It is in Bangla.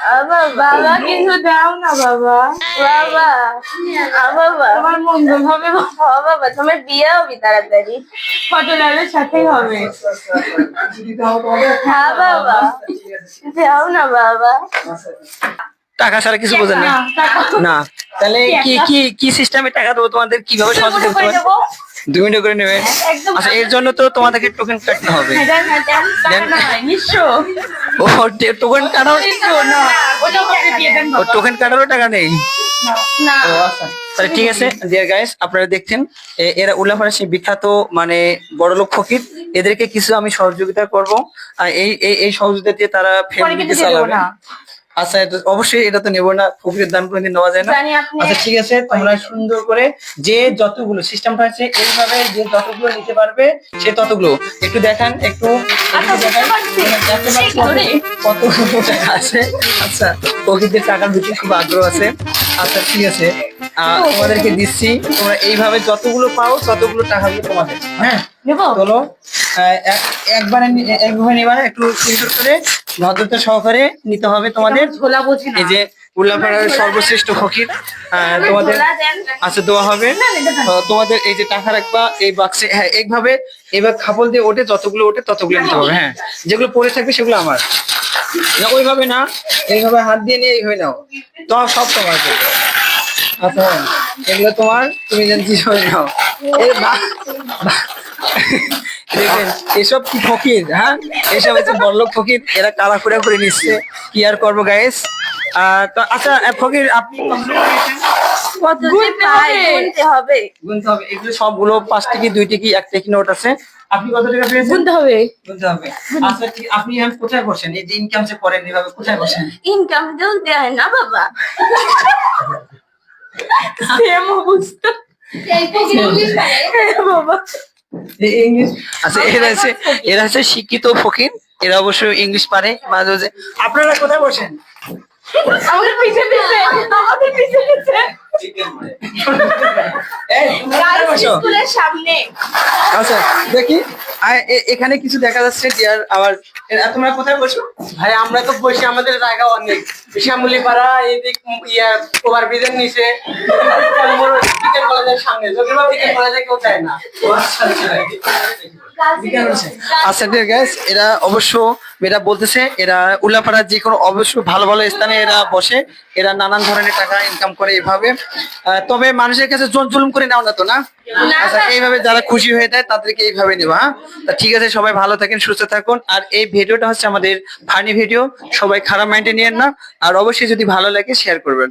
বাবা বাবা কিছু দাও না বাবা। বাবা বাবা। তোমার মঙ্গল হবে বাবা তোমার বিয়ে হবে তাড়াতাড়ি। সাথেই হবে। হ্যাঁ বাবা। যাও না বাবা। টাকা ছাড়া কিছু বোঝেন না। না, তাহলে কি কি কি সিস্টেমে টাকা দেবো? তোমাদের কীভাবে সহযোগিতা করে করতে দেবো। দুই মিনিট করে নেবে আচ্ছা এর জন্য তো তোমাদেরকে টোকেন কাটতে হবে। হ্যাঁ, হ্যাঁ। ও টোকেন কাটার নিঃস্ব, না, ওটা ওকে দিয়ে দেন ও টোকেন কাটারও টাকা নেই? আচ্ছা। তাহলে ঠিক আছে ডিয়ার গাইস আপনারা দেখছেন এরা উল্লাপাড়া সেই বিখ্যাত মানে বড়লোক ফকির। এদেরকে কিছু আমি সহযোগিতা করব। এই এই সহযোগিতা দিয়ে তারা ফ্যামিলিকে চালাবে। আচ্ছা অবশ্যই এটা তো নেব না ফকিরের দান কোনোদিন নেওয়া যায় না। আচ্ছা ঠিক আছে তোমরা সুন্দর করে যে যতগুলো সিস্টেমটা আছে এইভাবে যে যতগুলো নিতে পারবে সে ততগুলো। একটু দেখান একটু আচ্ছা, একটু দেখান। বুঝতে পারছি। দেখতে পাচ্ছি কি করে? কত টাকা আছে। আচ্ছা প্রকৃতির টাকার প্রতি খুব আগ্রহ আছে। আচ্ছা ঠিক আছে। আহ, তোমাদেরকে দিচ্ছি। তোমরা এইভাবে যতগুলো পাও ততগুলো টাকাগুলো তোমাদের। হ্যাঁ? নেব? চলো একবারে একভাবে নিবা একটু সুন্দর করে। ভদ্রতা সহকারে নিতে হবে তোমাদের। ঝোলা বুঝি। এই যে উল্লাপাড়ার সর্বশ্রেষ্ঠ ফকির তোমাদের আচ্ছা দেওয়া হবে। তোমাদের এই যে টাকা রাখবা এই বাক্সে হ্যাঁ এইভাবে এবার খাপল দিয়ে ওঠে যতগুলো ওঠে ততগুলো নিতে হবে হ্যাঁ। যেগুলো পড়ে থাকবে সেগুলো আমার। না ওইভাবে না এইভাবে হাত দিয়ে নিয়ে এইভাবে নাও। তোমার সব তোমার আচ্ছা হ্যাঁ, এগুলো তোমার তুমি যেভাবে নাও। এই বা- এসব কি ফকির হ্যাঁ? এসব হচ্ছে বড়লোক ফকির এরা কালা করে করে নিচ্ছে। কি আর করব গাইস তো আচ্ছা ফকির আপনি হবে। গুনতে হবে। এগুলো সবগুলো পাঁচ টিকি দুই টিকি এক টিকি নোট আছে। আপনি কত টাকা পেয়েছেন? গুনতে হবে। গুনতে হবে। আচ্ছা আপনি এখন কোথায় বসেন? এই যে ইনকাম যে করেন এভাবে কোথায় বসেন? ইনকাম দেয় না বাবা। সেম অবস্থা। হ্যাঁ, বাবা। এই ইংলিশ আচ্ছা এরা হচ্ছে এরা হচ্ছে শিক্ষিত ফকির। এরা অবশ্য ইংলিশ পারে মাঝে মাঝে আপনারা কোথায় বসেন? আমাদের পিছে পিছে আমাদের পিছে পিছে। আচ্ছা দেখি। এখানে কিছু দেখা যাচ্ছে ডিয়ার আবার তোমরা কোথায় বসো? ভাই আমরা তো বসে আমাদের জায়গা অনেক। শ্যামলি পাড়া এদিক ইয়া ওভার ব্রিজের নিচে সামনে কেউ চায় না। আচ্ছা ডিয়ার গাইস এরা অবশ্য এরা বলতেছে এরা উল্লাপাড়ার যে কোনো অবশ্য ভালো ভালো স্থানে এরা বসে এরা নানান ধরনের টাকা ইনকাম করে এইভাবে আহ, তবে মানুষের কাছে জোন জুলুম করে নাও না তো না? আচ্ছা এইভাবে যারা খুশি হয়ে যায় তাদেরকে এইভাবে নেবা হ্যাঁ? তা ঠিক আছে সবাই ভালো থাকেন সুস্থ থাকুন। আর এই ভিডিওটা হচ্ছে আমাদের ফানি ভিডিও সবাই খারাপ মাইন্ডে নিয়েন না। আর অবশ্যই যদি ভালো লাগে শেয়ার করবেন।